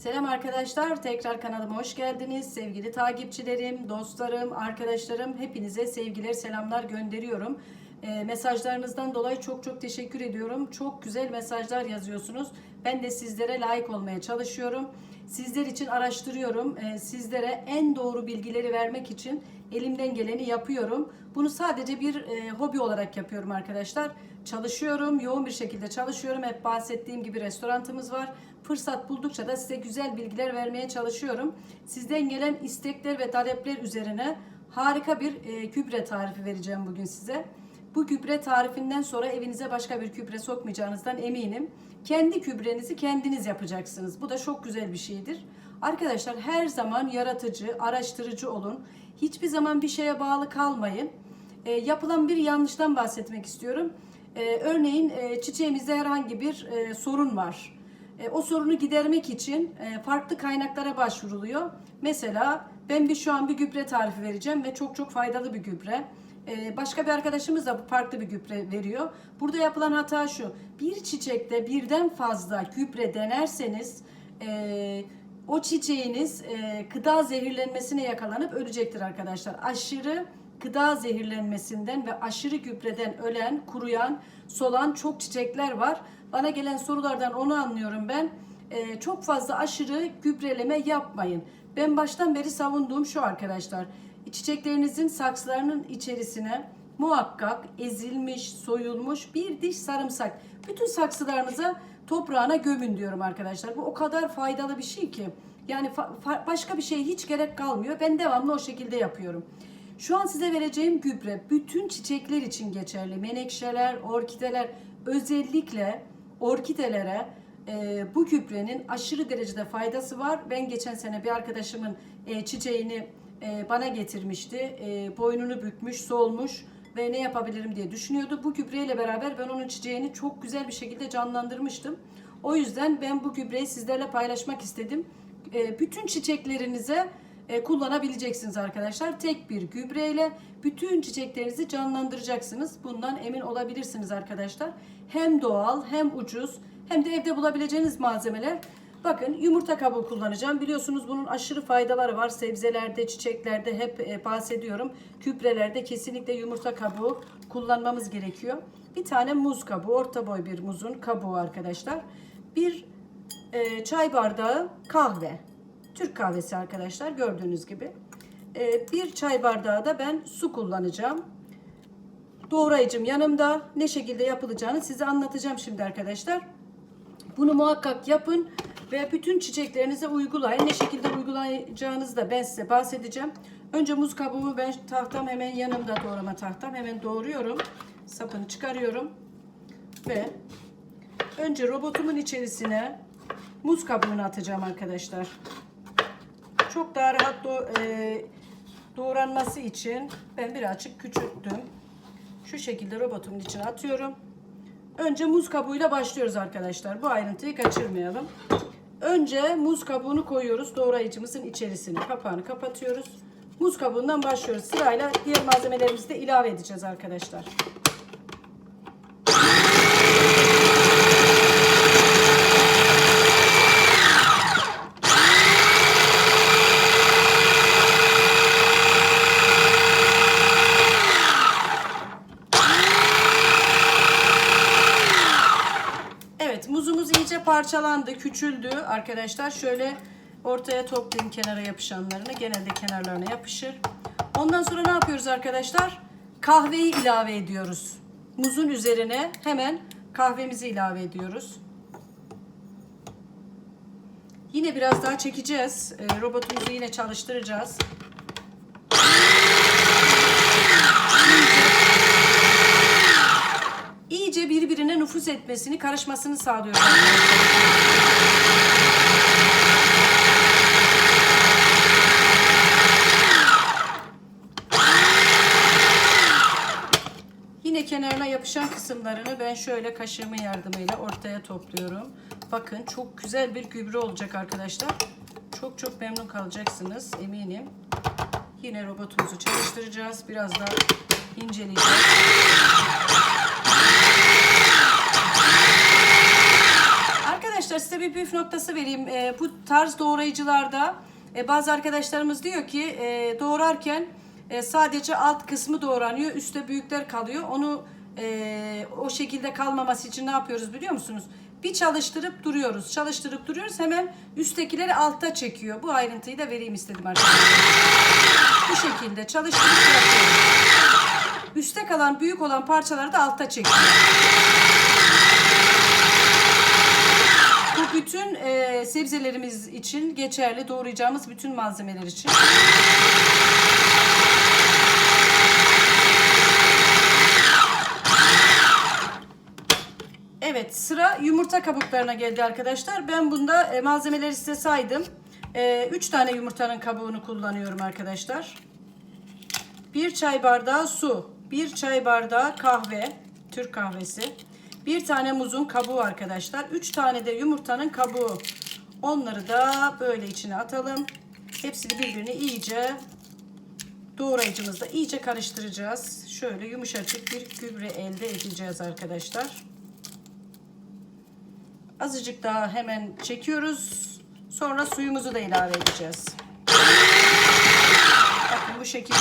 Selam arkadaşlar, tekrar kanalıma hoş geldiniz. Sevgili takipçilerim, dostlarım, arkadaşlarım hepinize sevgiler, selamlar gönderiyorum. Ee, mesajlarınızdan dolayı çok çok teşekkür ediyorum. Çok güzel mesajlar yazıyorsunuz. Ben de sizlere layık olmaya çalışıyorum. Sizler için araştırıyorum. Ee, sizlere en doğru bilgileri vermek için elimden geleni yapıyorum. Bunu sadece bir e, hobi olarak yapıyorum arkadaşlar. Çalışıyorum, yoğun bir şekilde çalışıyorum. Hep bahsettiğim gibi restoranımız var. Fırsat buldukça da size güzel bilgiler vermeye çalışıyorum. Sizden gelen istekler ve talepler üzerine harika bir e, gübre tarifi vereceğim bugün size. Bu gübre tarifinden sonra evinize başka bir gübre sokmayacağınızdan eminim. Kendi gübrenizi kendiniz yapacaksınız. Bu da çok güzel bir şeydir. Arkadaşlar her zaman yaratıcı, araştırıcı olun. Hiçbir zaman bir şeye bağlı kalmayın. E, yapılan bir yanlıştan bahsetmek istiyorum. E, örneğin e, çiçeğimizde herhangi bir e, sorun var. E, o sorunu gidermek için e, farklı kaynaklara başvuruluyor. Mesela ben bir şu an bir gübre tarifi vereceğim ve çok çok faydalı bir gübre. E, başka bir arkadaşımız da farklı bir gübre veriyor. Burada yapılan hata şu. Bir çiçekte birden fazla gübre denerseniz e, o çiçeğiniz e, gıda zehirlenmesine yakalanıp ölecektir arkadaşlar. Aşırı gıda zehirlenmesinden ve aşırı gübreden ölen, kuruyan, solan çok çiçekler var. Bana gelen sorulardan onu anlıyorum ben. Ee, çok fazla aşırı gübreleme yapmayın. Ben baştan beri savunduğum şu arkadaşlar. Çiçeklerinizin saksılarının içerisine muhakkak ezilmiş, soyulmuş bir diş sarımsak. Bütün saksılarınıza toprağına gömün diyorum arkadaşlar. Bu o kadar faydalı bir şey ki. Yani başka bir şeye hiç gerek kalmıyor. Ben devamlı o şekilde yapıyorum. Şu an size vereceğim gübre bütün çiçekler için geçerli. Menekşeler, orkideler özellikle orkidelere e, bu gübrenin aşırı derecede faydası var. Ben geçen sene bir arkadaşımın e, çiçeğini e, bana getirmişti. E, boynunu bükmüş, solmuş ve ne yapabilirim diye düşünüyordu. Bu gübreyle beraber ben onun çiçeğini çok güzel bir şekilde canlandırmıştım. O yüzden ben bu gübreyi sizlerle paylaşmak istedim. E, bütün çiçeklerinize kullanabileceksiniz arkadaşlar. Tek bir gübreyle bütün çiçeklerinizi canlandıracaksınız. Bundan emin olabilirsiniz arkadaşlar. Hem doğal hem ucuz hem de evde bulabileceğiniz malzemeler. Bakın yumurta kabuğu kullanacağım. Biliyorsunuz bunun aşırı faydaları var. Sebzelerde, çiçeklerde hep e, bahsediyorum. Küprelerde kesinlikle yumurta kabuğu kullanmamız gerekiyor. Bir tane muz kabuğu, orta boy bir muzun kabuğu arkadaşlar. Bir e, çay bardağı kahve. Türk kahvesi arkadaşlar gördüğünüz gibi. E, bir çay bardağı da ben su kullanacağım. Doğrayıcım yanımda. Ne şekilde yapılacağını size anlatacağım şimdi arkadaşlar. Bunu muhakkak yapın ve bütün çiçeklerinize uygulayın. Ne şekilde uygulayacağınızı da ben size bahsedeceğim. Önce muz kabuğumu ben tahtam hemen yanımda doğrama tahtam. Hemen doğruyorum. Sapını çıkarıyorum. Ve önce robotumun içerisine muz kabuğunu atacağım arkadaşlar. Çok daha rahat do- e, doğranması için ben birazcık küçülttüm. Şu şekilde robotumun içine atıyorum. Önce muz kabuğuyla başlıyoruz arkadaşlar. Bu ayrıntıyı kaçırmayalım. Önce muz kabuğunu koyuyoruz doğrayıcımızın içerisine. Kapağını kapatıyoruz. Muz kabuğundan başlıyoruz. Sırayla diğer malzemelerimizi de ilave edeceğiz arkadaşlar. Evet muzumuz parçalandı, küçüldü arkadaşlar. Şöyle ortaya toplayayım kenara yapışanlarını. Genelde kenarlarına yapışır. Ondan sonra ne yapıyoruz arkadaşlar? Kahveyi ilave ediyoruz. Muzun üzerine hemen kahvemizi ilave ediyoruz. Yine biraz daha çekeceğiz. Ee, robotumuzu yine çalıştıracağız. iyice birbirine nüfuz etmesini, karışmasını sağlıyoruz. Yine kenarına yapışan kısımlarını ben şöyle kaşığımın yardımıyla ortaya topluyorum. Bakın çok güzel bir gübre olacak arkadaşlar. Çok çok memnun kalacaksınız eminim. Yine robotumuzu çalıştıracağız. Biraz daha inceleyeceğiz. Arkadaşlar size bir püf noktası vereyim. Ee, bu tarz doğrayıcılarda e, bazı arkadaşlarımız diyor ki e, doğrarken e, sadece alt kısmı doğranıyor. Üstte büyükler kalıyor. Onu e, o şekilde kalmaması için ne yapıyoruz biliyor musunuz? Bir çalıştırıp duruyoruz. Çalıştırıp duruyoruz. Hemen üsttekileri altta çekiyor. Bu ayrıntıyı da vereyim istedim arkadaşlar. Bu şekilde çalıştırıp bırakıyoruz. Üste kalan büyük olan parçaları da altta çekiyor. Bu bütün e, sebzelerimiz için geçerli. Doğrayacağımız bütün malzemeler için. Evet sıra yumurta kabuklarına geldi arkadaşlar. Ben bunda e, malzemeleri size saydım. 3 tane yumurtanın kabuğunu kullanıyorum arkadaşlar. 1 çay bardağı su, 1 çay bardağı kahve, Türk kahvesi. Bir tane muzun kabuğu arkadaşlar. 3 tane de yumurtanın kabuğu. Onları da böyle içine atalım. Hepsini birbirini iyice doğrayıcımızda iyice karıştıracağız. Şöyle yumuşacık bir gübre elde edeceğiz arkadaşlar. Azıcık daha hemen çekiyoruz. Sonra suyumuzu da ilave edeceğiz. Bakın bu şekilde.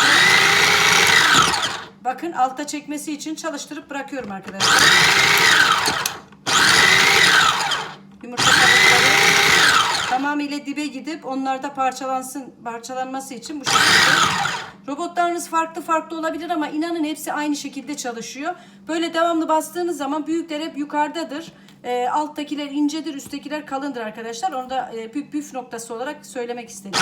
Bakın altta çekmesi için çalıştırıp bırakıyorum arkadaşlar. Yumurta kabukları tamamıyla dibe gidip onlarda parçalansın, parçalanması için bu şekilde. Robotlarınız farklı farklı olabilir ama inanın hepsi aynı şekilde çalışıyor. Böyle devamlı bastığınız zaman büyükler hep yukarıdadır. E, alttakiler incedir, üsttekiler kalındır arkadaşlar. Onu da e, püf, püf noktası olarak söylemek istedim.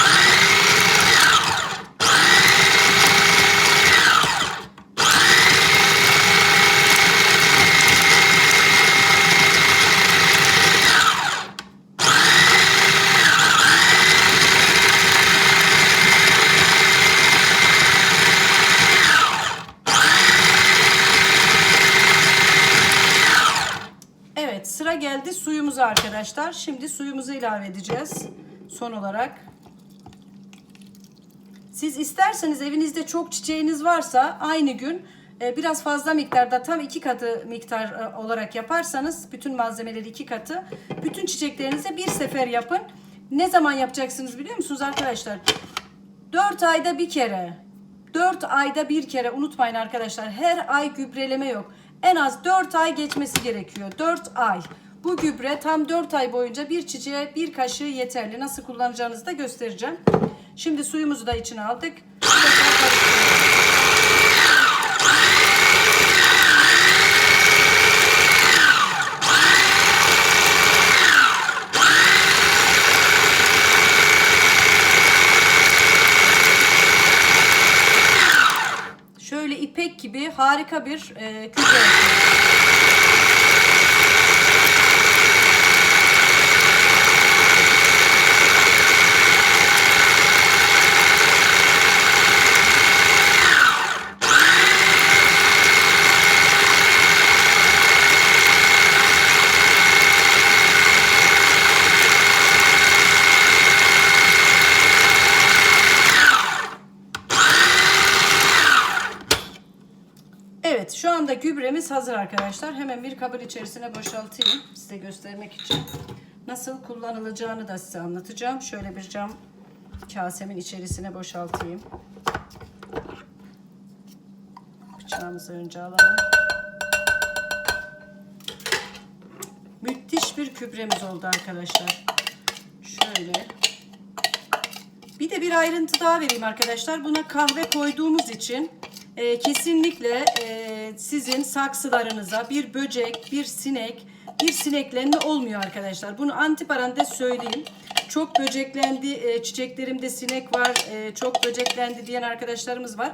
Evet sıra geldi suyumuza arkadaşlar. Şimdi suyumuzu ilave edeceğiz. Son olarak. Siz isterseniz evinizde çok çiçeğiniz varsa aynı gün e, biraz fazla miktarda tam iki katı miktar e, olarak yaparsanız bütün malzemeleri iki katı bütün çiçeklerinize bir sefer yapın. Ne zaman yapacaksınız biliyor musunuz arkadaşlar? 4 ayda bir kere 4 ayda bir kere unutmayın arkadaşlar her ay gübreleme yok. En az 4 ay geçmesi gerekiyor. 4 ay. Bu gübre tam 4 ay boyunca bir çiçeğe bir kaşığı yeterli. Nasıl kullanacağınızı da göstereceğim. Şimdi suyumuzu da içine aldık. Şöyle ipek gibi harika bir e, gübre yapıyoruz. Evet şu anda gübremiz hazır arkadaşlar. Hemen bir kabın içerisine boşaltayım size göstermek için. Nasıl kullanılacağını da size anlatacağım. Şöyle bir cam kasemin içerisine boşaltayım. Bıçağımızı önce alalım. Müthiş bir gübremiz oldu arkadaşlar. Şöyle. Bir de bir ayrıntı daha vereyim arkadaşlar. Buna kahve koyduğumuz için e, kesinlikle e, sizin saksılarınıza bir böcek, bir sinek, bir sineklenme olmuyor arkadaşlar. Bunu antiparantez söyleyeyim. Çok böceklendi, e, çiçeklerimde sinek var, e, çok böceklendi diyen arkadaşlarımız var.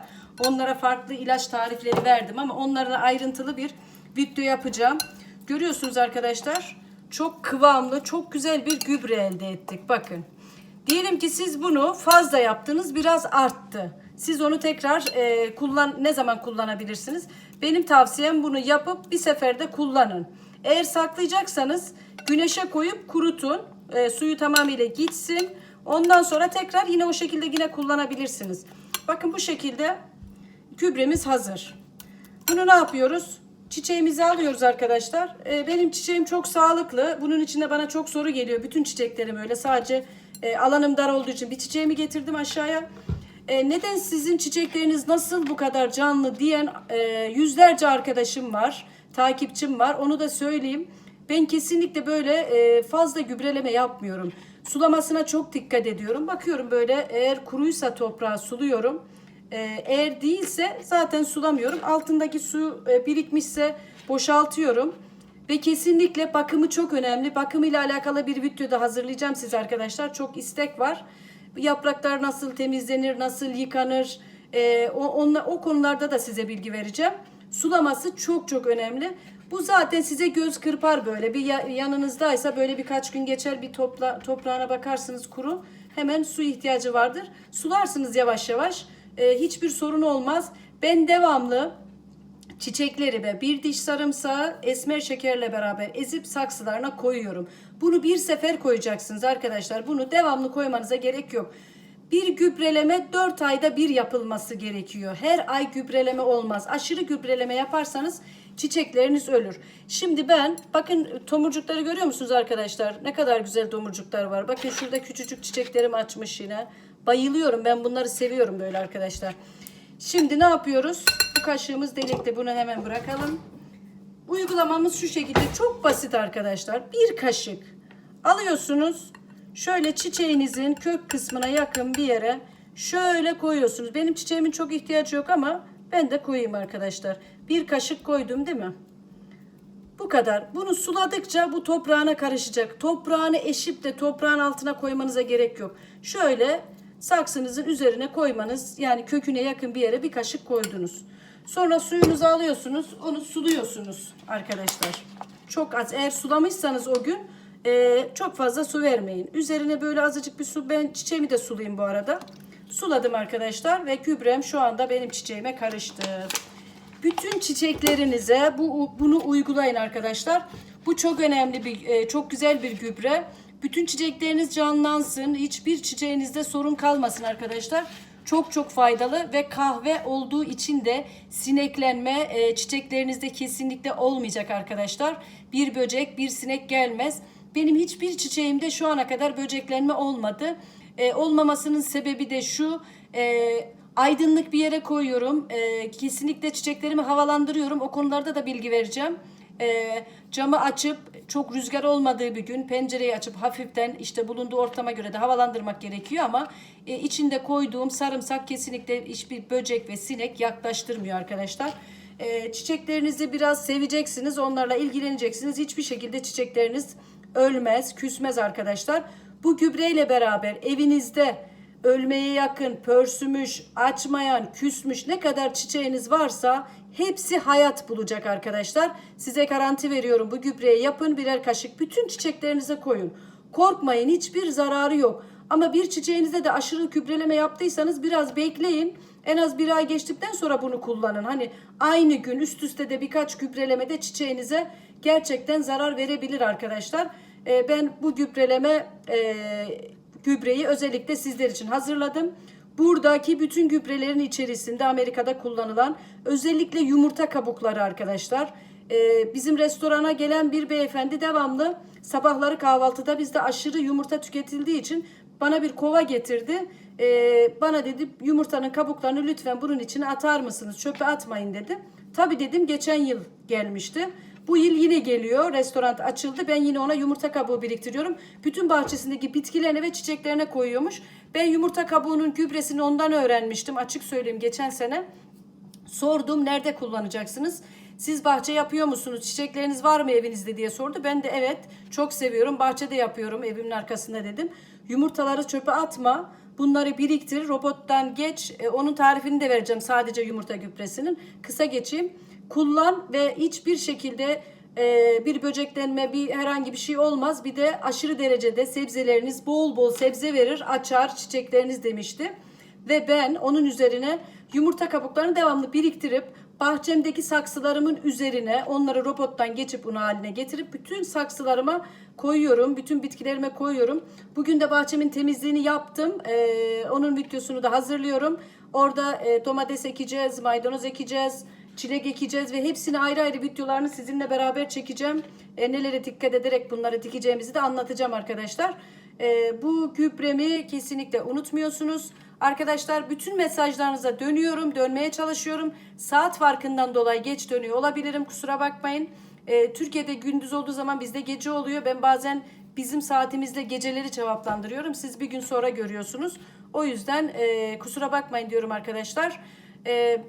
Onlara farklı ilaç tarifleri verdim ama onlarla ayrıntılı bir video yapacağım. Görüyorsunuz arkadaşlar çok kıvamlı, çok güzel bir gübre elde ettik. Bakın. Diyelim ki siz bunu fazla yaptınız, biraz arttı. Siz onu tekrar e, kullan ne zaman kullanabilirsiniz? Benim tavsiyem bunu yapıp bir seferde kullanın. Eğer saklayacaksanız güneşe koyup kurutun. E, suyu tamamıyla gitsin. Ondan sonra tekrar yine o şekilde yine kullanabilirsiniz. Bakın bu şekilde gübremiz hazır. Bunu ne yapıyoruz? Çiçeğimizi alıyoruz arkadaşlar. Ee, benim çiçeğim çok sağlıklı. Bunun içinde bana çok soru geliyor. Bütün çiçeklerim öyle. Sadece e, alanım dar olduğu için bir çiçeğimi getirdim aşağıya. E, neden sizin çiçekleriniz nasıl bu kadar canlı diyen e, yüzlerce arkadaşım var. Takipçim var. Onu da söyleyeyim. Ben kesinlikle böyle e, fazla gübreleme yapmıyorum. Sulamasına çok dikkat ediyorum. Bakıyorum böyle eğer kuruysa toprağı suluyorum. Ee, eğer değilse zaten sulamıyorum. Altındaki su e, birikmişse boşaltıyorum. Ve kesinlikle bakımı çok önemli. Bakımıyla alakalı bir video da hazırlayacağım size arkadaşlar. Çok istek var. Yapraklar nasıl temizlenir, nasıl yıkanır, e, o, onla, o konularda da size bilgi vereceğim. Sulaması çok çok önemli. Bu zaten size göz kırpar böyle. Bir ya- yanınızdaysa böyle birkaç gün geçer bir topla, toprağına bakarsınız kuru. Hemen su ihtiyacı vardır. Sularsınız yavaş yavaş. E, hiçbir sorun olmaz. Ben devamlı çiçekleri ve bir diş sarımsağı esmer şekerle beraber ezip saksılarına koyuyorum. Bunu bir sefer koyacaksınız arkadaşlar. Bunu devamlı koymanıza gerek yok. Bir gübreleme 4 ayda bir yapılması gerekiyor. Her ay gübreleme olmaz. Aşırı gübreleme yaparsanız çiçekleriniz ölür. Şimdi ben bakın tomurcukları görüyor musunuz arkadaşlar? Ne kadar güzel tomurcuklar var. Bakın şurada küçücük çiçeklerim açmış yine. Bayılıyorum ben bunları seviyorum böyle arkadaşlar. Şimdi ne yapıyoruz? Kaşığımız delikli. Bunu hemen bırakalım. Uygulamamız şu şekilde. Çok basit arkadaşlar. Bir kaşık alıyorsunuz. Şöyle çiçeğinizin kök kısmına yakın bir yere şöyle koyuyorsunuz. Benim çiçeğimin çok ihtiyacı yok ama ben de koyayım arkadaşlar. Bir kaşık koydum değil mi? Bu kadar. Bunu suladıkça bu toprağına karışacak. Toprağını eşip de toprağın altına koymanıza gerek yok. Şöyle saksınızın üzerine koymanız yani köküne yakın bir yere bir kaşık koydunuz. Sonra suyunuzu alıyorsunuz. Onu suluyorsunuz arkadaşlar. Çok az. Eğer sulamışsanız o gün e, çok fazla su vermeyin. Üzerine böyle azıcık bir su. Ben çiçeğimi de sulayayım bu arada. Suladım arkadaşlar ve gübrem şu anda benim çiçeğime karıştı. Bütün çiçeklerinize bu bunu uygulayın arkadaşlar. Bu çok önemli bir e, çok güzel bir gübre. Bütün çiçekleriniz canlansın. Hiçbir çiçeğinizde sorun kalmasın arkadaşlar. Çok çok faydalı ve kahve olduğu için de sineklenme e, çiçeklerinizde kesinlikle olmayacak arkadaşlar. Bir böcek, bir sinek gelmez. Benim hiçbir çiçeğimde şu ana kadar böceklenme olmadı. E, olmamasının sebebi de şu. E, aydınlık bir yere koyuyorum. E, kesinlikle çiçeklerimi havalandırıyorum. O konularda da bilgi vereceğim. E, camı açıp çok rüzgar olmadığı bir gün pencereyi açıp hafiften işte bulunduğu ortama göre de havalandırmak gerekiyor ama e, içinde koyduğum sarımsak kesinlikle hiçbir böcek ve sinek yaklaştırmıyor arkadaşlar. E, çiçeklerinizi biraz seveceksiniz. Onlarla ilgileneceksiniz. Hiçbir şekilde çiçekleriniz ölmez, küsmez arkadaşlar. Bu gübreyle beraber evinizde ölmeye yakın, pörsümüş, açmayan, küsmüş ne kadar çiçeğiniz varsa hepsi hayat bulacak arkadaşlar. Size garanti veriyorum bu gübreyi yapın birer kaşık bütün çiçeklerinize koyun. Korkmayın hiçbir zararı yok. Ama bir çiçeğinizde de aşırı gübreleme yaptıysanız biraz bekleyin. En az bir ay geçtikten sonra bunu kullanın. Hani aynı gün üst üste de birkaç gübreleme de çiçeğinize gerçekten zarar verebilir arkadaşlar. Ee, ben bu gübreleme e, gübreyi özellikle sizler için hazırladım. Buradaki bütün gübrelerin içerisinde Amerika'da kullanılan özellikle yumurta kabukları arkadaşlar. Ee, bizim restorana gelen bir beyefendi devamlı sabahları kahvaltıda bizde aşırı yumurta tüketildiği için bana bir kova getirdi. Ee, bana dedi yumurtanın kabuklarını lütfen bunun içine atar mısınız? Çöpe atmayın dedi. Tabii dedim geçen yıl gelmişti. Bu yıl yine geliyor. Restoran açıldı. Ben yine ona yumurta kabuğu biriktiriyorum. Bütün bahçesindeki bitkilerine ve çiçeklerine koyuyormuş. Ben yumurta kabuğunun gübresini ondan öğrenmiştim. Açık söyleyeyim geçen sene. Sordum nerede kullanacaksınız? Siz bahçe yapıyor musunuz? Çiçekleriniz var mı evinizde diye sordu. Ben de evet çok seviyorum. Bahçede yapıyorum evimin arkasında dedim. Yumurtaları çöpe atma. Bunları biriktir. Robottan geç. E, onun tarifini de vereceğim sadece yumurta gübresinin. Kısa geçeyim. Kullan ve hiçbir şekilde e, bir böceklenme, bir herhangi bir şey olmaz. Bir de aşırı derecede sebzeleriniz bol bol sebze verir, açar çiçekleriniz demişti. Ve ben onun üzerine yumurta kabuklarını devamlı biriktirip bahçemdeki saksılarımın üzerine onları robottan geçip un haline getirip bütün saksılarıma koyuyorum. Bütün bitkilerime koyuyorum. Bugün de bahçemin temizliğini yaptım. Ee, onun videosunu da hazırlıyorum. Orada e, domates ekeceğiz, maydanoz ekeceğiz. çilek ekeceğiz ve hepsini ayrı ayrı videolarını sizinle beraber çekeceğim. E, nelere dikkat ederek bunları dikeceğimizi de anlatacağım arkadaşlar. E, bu gübremi kesinlikle unutmuyorsunuz. Arkadaşlar bütün mesajlarınıza dönüyorum, dönmeye çalışıyorum. Saat farkından dolayı geç dönüyor olabilirim. Kusura bakmayın. E, Türkiye'de gündüz olduğu zaman bizde gece oluyor. Ben bazen bizim saatimizde geceleri cevaplandırıyorum. Siz bir gün sonra görüyorsunuz. O yüzden e, kusura bakmayın diyorum arkadaşlar. E,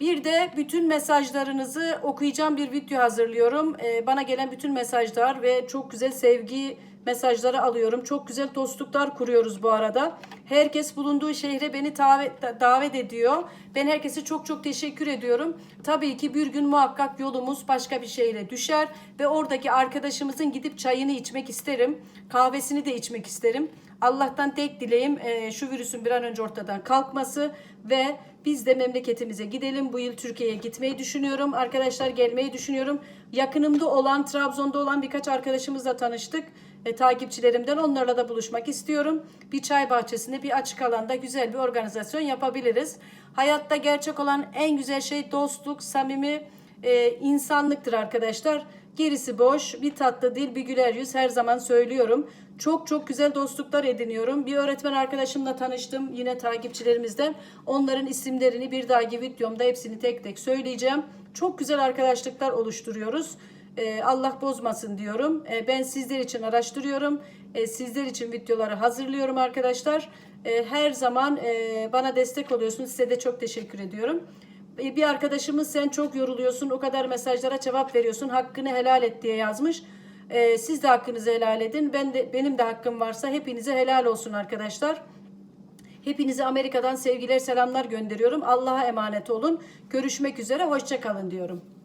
bir de bütün mesajlarınızı okuyacağım bir video hazırlıyorum. Ee, bana gelen bütün mesajlar ve çok güzel sevgi mesajları alıyorum. Çok güzel dostluklar kuruyoruz bu arada. Herkes bulunduğu şehre beni davet, ediyor. Ben herkese çok çok teşekkür ediyorum. Tabii ki bir gün muhakkak yolumuz başka bir şehre düşer ve oradaki arkadaşımızın gidip çayını içmek isterim. Kahvesini de içmek isterim. Allah'tan tek dileğim e, şu virüsün bir an önce ortadan kalkması ve biz de memleketimize gidelim. Bu yıl Türkiye'ye gitmeyi düşünüyorum. Arkadaşlar gelmeyi düşünüyorum. Yakınımda olan, Trabzon'da olan birkaç arkadaşımızla tanıştık. E, takipçilerimden onlarla da buluşmak istiyorum. Bir çay bahçesinde, bir açık alanda güzel bir organizasyon yapabiliriz. Hayatta gerçek olan en güzel şey dostluk, samimi e, insanlıktır arkadaşlar. Gerisi boş, bir tatlı dil, bir güler yüz her zaman söylüyorum. Çok çok güzel dostluklar ediniyorum. Bir öğretmen arkadaşımla tanıştım yine takipçilerimizden. Onların isimlerini bir dahaki videomda hepsini tek tek söyleyeceğim. Çok güzel arkadaşlıklar oluşturuyoruz. Ee, Allah bozmasın diyorum. Ee, ben sizler için araştırıyorum. Ee, sizler için videoları hazırlıyorum arkadaşlar. Ee, her zaman e, bana destek oluyorsunuz. Size de çok teşekkür ediyorum. Ee, Bir arkadaşımız sen çok yoruluyorsun, o kadar mesajlara cevap veriyorsun, hakkını helal et diye yazmış. Ee, siz de hakkınızı helal edin. Ben de benim de hakkım varsa hepinize helal olsun arkadaşlar. Hepinize Amerika'dan sevgiler, selamlar gönderiyorum. Allah'a emanet olun. Görüşmek üzere, hoşça kalın diyorum.